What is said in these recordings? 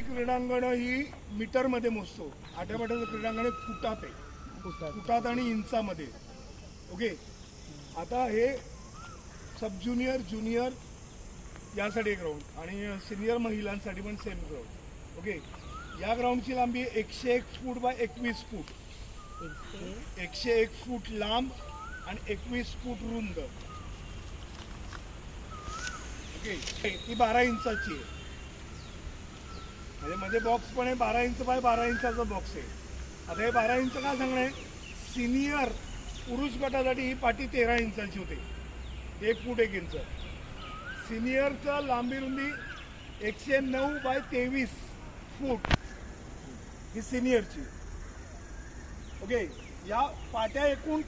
क्रीडांगण ही मीटरमध्ये मोजतो. आठ्यापाट्याचं क्रीडांगण फुटात आहे. फुटात. आणि इंचामध्ये. ओके? आता हे सब ज्युनियर ज्युनियर यासाठी ग्राउंड आणि सिनियर महिलांसाठी पण सेम ग्राउंड ओके? या ग्राउंडची लांबी एकशे एक फूट बाय एकवीस फूट. एकशे एक फूट लांब आणि एकवीस फूट रुंद. ओके? ती बारा इंचाची आहे. म्हणजे मध्ये बॉक्स पण आहे बारा इंच बाय बारा इंचाचा बॉक्स आहे. आता हे बारा इंच काय सांगणं आहे? सिनियर पुरुष गटासाठी ही पाटी तेरा इंचाची होते. एक फूट एक इंच. सिनियरचं लांबी रुंदी एकशे नऊ बाय तेवीस फूट ही सिनियरची ओके या पाट्या एकूण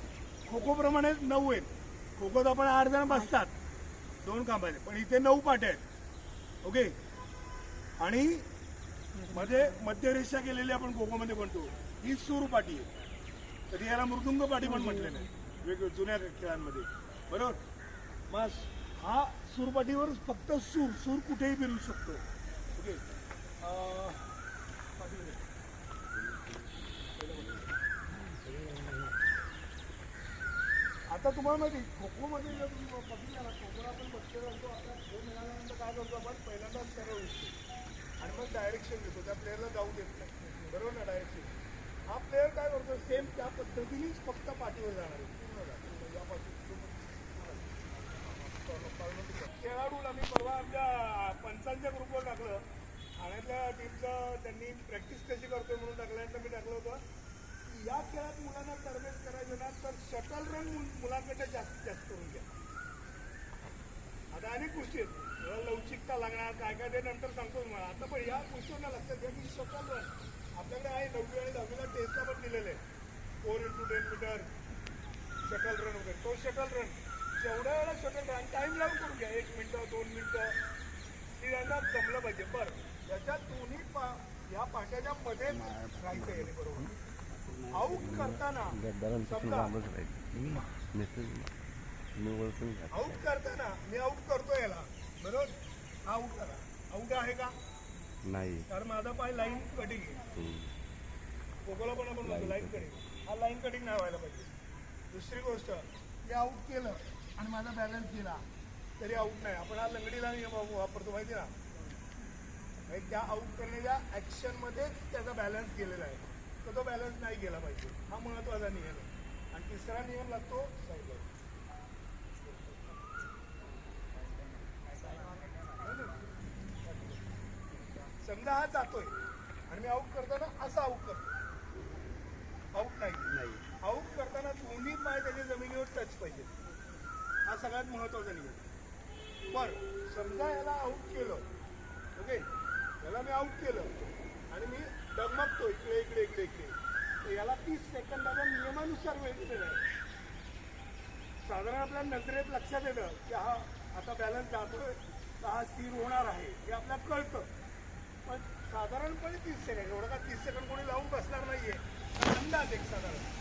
खो खोप्रमाणे नऊ आहेत. खो खोत आपण आठ जण बसतात. दोन कामाने पण इथे नऊ पाट्या आहेत. ओके आणि मध्ये मध्यरेषा केलेली आपण खो म्हणतो. ही सूर पाठी आहे. तरी याला मृदुंग पाठी पण म्हटलेलं आहे वेगवेगळ्या जुन्या खेळांमध्ये. बरोबर? मग हा सूरपाठीवर फक्त सूर सूर कुठेही फिरू शकतो. ओके? आता तुम्हाला माहिती खो खो मध्ये जर तुम्ही बघितलं ना खो खोला आपण बघते असतो आता खो मिळाल्यानंतर काय करतो आपण पहिल्यांदा सरळ उठतो आणि मग डायरेक्शन देतो त्या प्लेअरला जाऊ देत नाही. बरोबर ना डायरेक्शन हा प्लेअर काय करतो सेम त्या पद्धतीनेच फक्त पाठीवर जाणार आहे. पूर्ण जाणार. यापासून खेळाडूला मी परवा आमच्या पंचांच्या ग्रुपवर टाकलं. ठाण्यातल्या टीमचं त्यांनी प्रॅक्टिस कशी करतोय म्हणून टाकल्यानंतर मी टाकलं होतं. या खेळात मुलांना तरबेज करायचं ना तर शटल रन मुलांकडे जास्तीत जास्त करून घ्या. आता अनेक गोष्टी आहेत. लवचिकता लागणार काय काय ते नंतर सांगतो तुम्हाला. आता पण या गोष्टींना लक्षात घ्या की शटल रन आपल्याकडे आहे नववी आणि दहावीला टेस्टला पण दिलेलं आहे four into ten metre shuttle run वगैरे. तो शटल रन जेवढ्या वेळा शटल रन टाइम लावून करून घ्या. एक मिनटं दोन मिनटं ती त्यांना जमलं पाहिजे. बरं. याच्या दोन्ही पा या पाट्याच्या मध्ये राहायचं आहे बरोबर. करताना आऊट करताना मी आऊट करतो याला. बरोबर हा आऊट करा. आऊट आहे का? नाही. कारण माझा पाय लाईन कटिंग कोकोला पण आपण लाईन कटिंग हा लाईन कटिंग नाही व्हायला पाहिजे. दुसरी गोष्ट मी आऊट केलं आणि माझा बॅलन्स गेला तरी आऊट नाही. आपण हा लंगडीला नियम वापरतो माहिती ना? म्हणजे त्या आऊट करण्याच्या ॲक्शनमध्येच त्याचा बॅलन्स गेलेला आहे. तर तो बॅलन्स नाही गेला पाहिजे. हा महत्त्वाचा नियम आहे. आणि तिसरा नियम लागतो साईडला समजा हा जातोय. आणि मी आऊट करताना असा आऊट करतो. आऊट नाही. आऊट करताना दोन्ही पाय त्याच्या जमिनीवर टच पाहिजे. हा सगळ्यात महत्त्वाचा नियम पण समजा याला आऊट केलं ओके याला मी आऊट केलं. आणि मी डगमगतो इकडे इकडे इकडे इकडे. तर याला तीस सेकंदाच्या नियमानुसार वेळ दिलेला आहे. साधारण आपल्या नजरेत लक्षात येतं की हा आता बॅलन्स जातोय तर हा स्थिर होणार आहे हे आपल्याला कळतं. पण साधारणपणे तीस सेकंड एवढं का तीस सेकंड कोणी लावून बसणार नाहीये? अंदाज एक साधारण.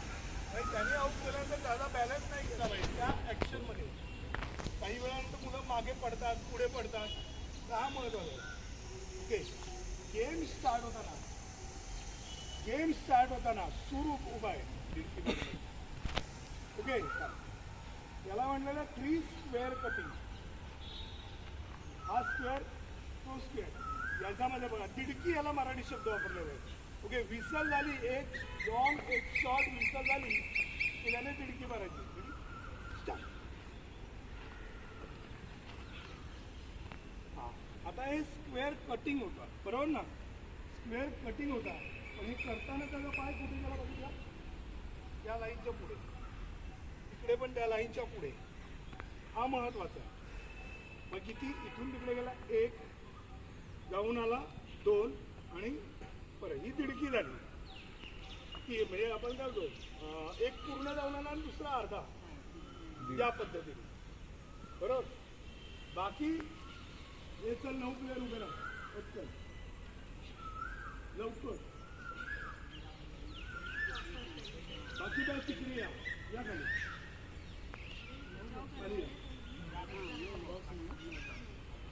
आणि त्याने आऊट केल्यानंतर त्याचा बॅलन्स नाही केला पाहिजे. त्या ॲक्शनमध्ये काही वेळानंतर मुलं मागे पडतात पुढे पडतात. तर हा महत्त्वाचा आहे. ओके गेम स्टार्ट होताना गेम स्टार्ट होताना सुरूप उभा आहे. ओके याला म्हणलेलं थ्री स्क्वेअर कटिंग हा स्क्वेअर तो स्क्वेअर याच्यामध्ये बघा तिडकी याला मराठी शब्द वापरलेला आहे. ओके विसल झाली एक लॉंग एक शॉर्ट विसल झाली की त्याने तिडकी मारायची स्टार्ट हा आता हे स्क्वेअर कटिंग होता. बरोबर ना? स्क्वेअर कटिंग होता. पण हे करताना त्याचा पाय कुठे गेला बघितला? त्या लाईनच्या पुढे. इकडे पण त्या लाईनच्या पुढे. हा महत्त्वाचा आहे. मग किती? इथून तिकडे गेला एक जाऊन आला दोन आणि परत ही तिडकी झाली. ती म्हणजे आपण काय करतो एक पूर्ण जाऊन आला आणि दुसरा अर्धा. या पद्धतीने. बरोबर? बाकी चल नऊ प्लेअर उभे राहा पटकन लवकर। बाकी काय तिकडे या या खाली.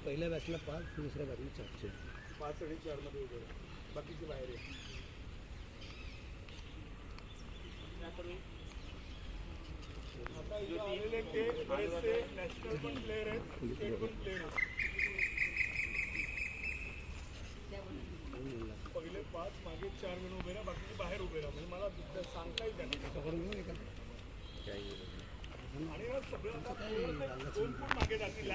पहिल्या बॅचला पाच दुसऱ्या बॅचला चारशे पाच आणि चार मध्ये उभे राहा. बाकीचे बाहेर आहे आता इथे आलेले ते बरेचसे नॅशनल पण प्लेअर आहेत स्टेट पण प्लेअर आहेत चार जण उभे राहा बाकीचे बाहेर उभे राहा. म्हणजे मला सांगता येईल त्यांना आणि सगळं आता पूर्ण दोन मागे जातील?